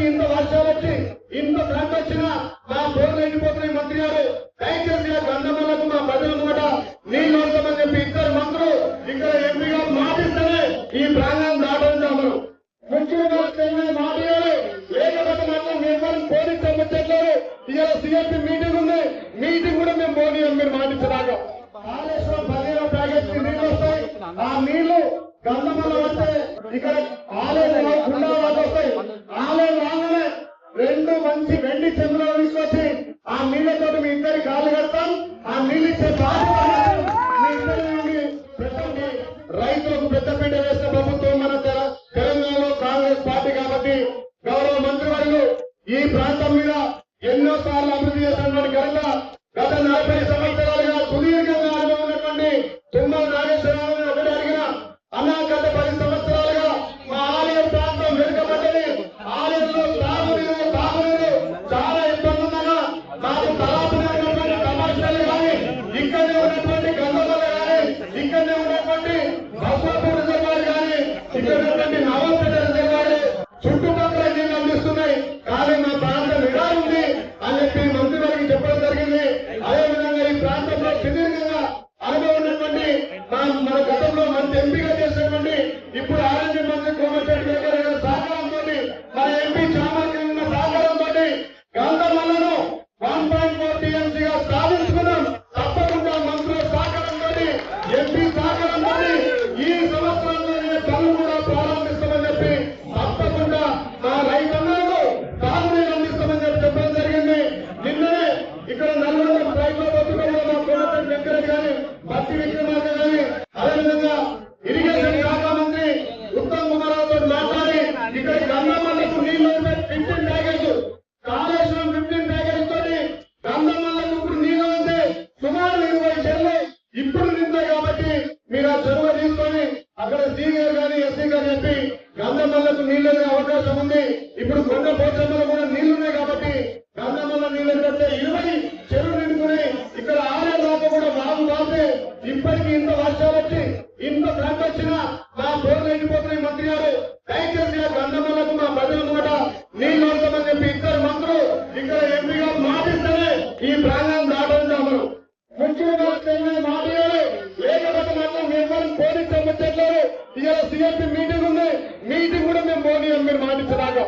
ఇప్పటికి ఇంత వర్షాలు వచ్చి ఇంత ఫ్రంట్ వచ్చినా మా బోర్లు ఎండిపోతున్నాయి మంత్రి గారు. దయచేసి ఆ గంధమల్లకు మా ప్రజల కూడా నీళ్ళు వస్తామని చెప్పి ఇద్దరు మంత్రులు ఇక్కడ ఎంపీగా మాటిస్తేనే ఈ ప్రాంగణం దాటించాము ముఖ్యమంత్రి మాట్లాడారు లేకపోతే మాత్రం మేము పోలీస్ ముచ్చట్లేదు ఇవాళ సిఎస్పీ మీటింగ్ ఉంది. మీటింగ్ కూడా మేము పోనీ మీరు మాటించదాకా కాళేశ్వరం పదిహేను ప్యాకెట్ నీళ్ళు వస్తాయి. ఆ నీళ్ళు గంధమల్ల వస్తే ఇక్కడ ఈ ప్రాంతం మీద ఎన్నో సార్లు అభివృద్ధి చేసినటువంటి ఘనత గత నలభై సంవత్సరాలుగా సుదీర్ఘంగా అనుభవం ఉన్నటువంటి తుమ్మల నాగేశ్వరరావు ఒకటి అడిగిన అన్నా గత పది సంవత్సరాలుగా మా ఆలయం ప్రాంతం వెనుకబడ్డది. ఆలయంలో తాగునీరు తాగునీరు చాలా ఇబ్బంది ఉందన్నా మాకు తలాపునే ఉన్నటువంటి కమర్షియల్ కానీ ఇక్కడనే ఉన్నటువంటి గంగమల కానీ ఇక్కడనే ఉన్నటువంటి సుదీర్ఘంగా అనుభవం ఉన్నటువంటి మా మన గతంలో మంచి ఎంపీగా చేసినటువంటి ఇప్పుడు ఆరోగ్య మంత్రి కోమటిరెడ్డి గారి సహకారంతో మన ఎంపీ చామర్కి ఉన్న సహకారంతో గంధమల్లను వన్ పాయింట్ ఫోర్ టీఎంసీగా సాధించుకున్నాం తప్పకుండా మంత్రుల సహకారంతో ఎంపీ సహకారంతో ఈ సంవత్సరంలో పనులు కూడా ప్రారంభిస్తామని చెప్పి తప్పకుండా మా రైతన్నలకు తాగునీరు అందిస్తామని చెప్పి చెప్పడం జరిగింది. నిన్ననే ఇక్కడ నల్గొండ రైతుల కోమటిరెడ్డి వెంకరెడ్డి గాని భక్తి విక్రమార్క అదేవిధంగా ఇరిగేషన్ శాఖ మంత్రి ఉత్తమ్ కుమార్ రావుతో మాట్లాడి ఇక్కడ గంగమ్మలకు నీళ్ళు fifteen package Kaleshwaram fifteen package తోటి గంగమ్మలకు ఇప్పుడు నీళ్ళు ఉంది సుమారు ఇరవై చెరువులు ఇప్పుడు నిందాయి కాబట్టి మీరు ఆ చెరువు తీసుకొని అక్కడ సీ కానీ ఎస్సీ గారు చెప్పి గంగమ్మలకు నీళ్ళు అవకాశం ఉంది. ఇప్పటికీ ఇంత వర్షాలు వచ్చి ఇంత ఫ్రంట్ వచ్చినా మా బోర్లు ఎండిపోతున్నాయి మంత్రి గారు. దయచేసి ఆ గంధమల్లకు మా ప్రజల ముంగట నీళ్ళు వస్తామని చెప్పి ఇద్దరు మంత్రులు ఇక్కడ ఎంపీగా మాటిస్తేనే ఈ ప్రాంగణం దాటించాము ముఖ్యంగా మాట లేకపోతే మాత్రం మిమ్మల్ని పోలీస్ ముచ్చట్లేదు ఇవాళ సిఎంపీ మీటింగ్ ఉంది. మీటింగ్ కూడా మేము పోనీ మీరు మాటించదాకా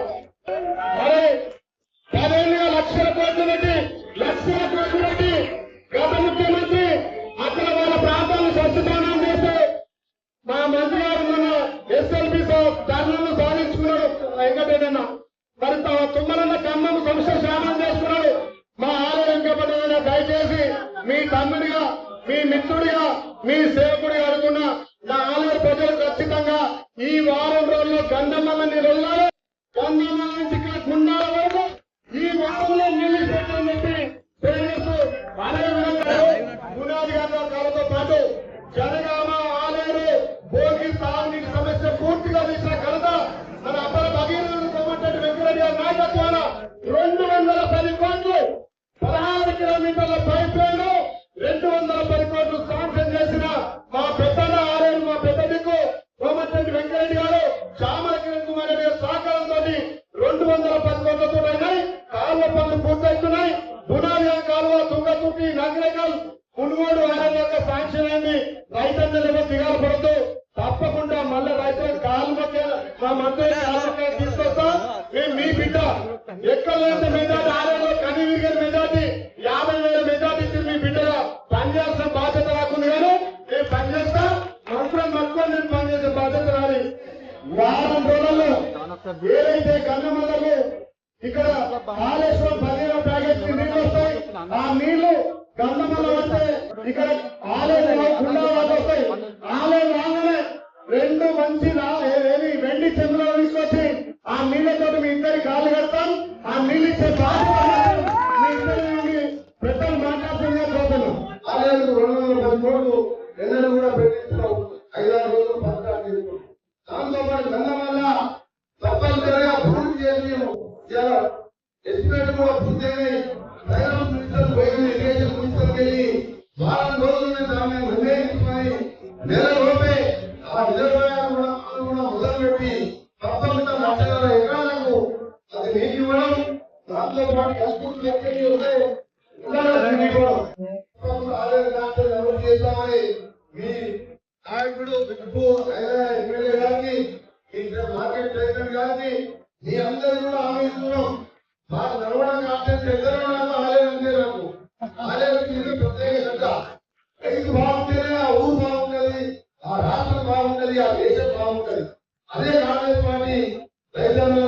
మీ తమ్ముడిగా మీ మిత్రుడిగా మీ సేవకుడిగా అడుగున్న నా ఆలయ ప్రజలు ఖచ్చితంగా ఈ వారం రోజుల్లో గంధమ్మ మా మంత్రి తీసుకొస్తాం. మేము మీ బిడ్డ. ఎక్కడ లేని మెజార్టీ ఆలయంలో కనీ విరిగిన మెజార్టీ యాభై వేల మెజార్టీ ఇచ్చి మీ బిడ్డగా పనిచేయాల్సిన బాధ్యత రాకుంది కానీ నేను పనిచేస్తా. మంత్రులు మక్కువ నేను పనిచేసే బాధ్యత రాలి వారం రోజుల్లో ఏదైతే కన్నమల్లకు ఇక్కడ కాళేశ్వరం పదిహేను ప్యాకెట్ నీళ్ళు వస్తాయి. ఆ నీళ్ళు గంధమల్ల వస్తే ఇక్కడ ఆలయం కుండా వస్తాయి. అది నీటి దాంతో పాటు కష్టం వ్యక్తి ఉంటే ఎవరు చేద్దామని మీ నాయకుడు బిడ్డు ఎమ్మెల్యే గారికి మార్కెట్ ప్రెసిడెంట్ గారికి మీ అందరూ కూడా హామీ ఇస్తున్నాం. మాకు నడవడం కాకపోతే ఎక్కడ నాకు ఆలయం ఉంది నాకు. ఆలయానికి ప్రత్యేక శ్రద్ధ. బాగుంటేనే ఆ ఊరు ఆ రాష్ట్రం ఆ దేశం అదే కాంగ్రెస్ పార్టీ రైతాంగ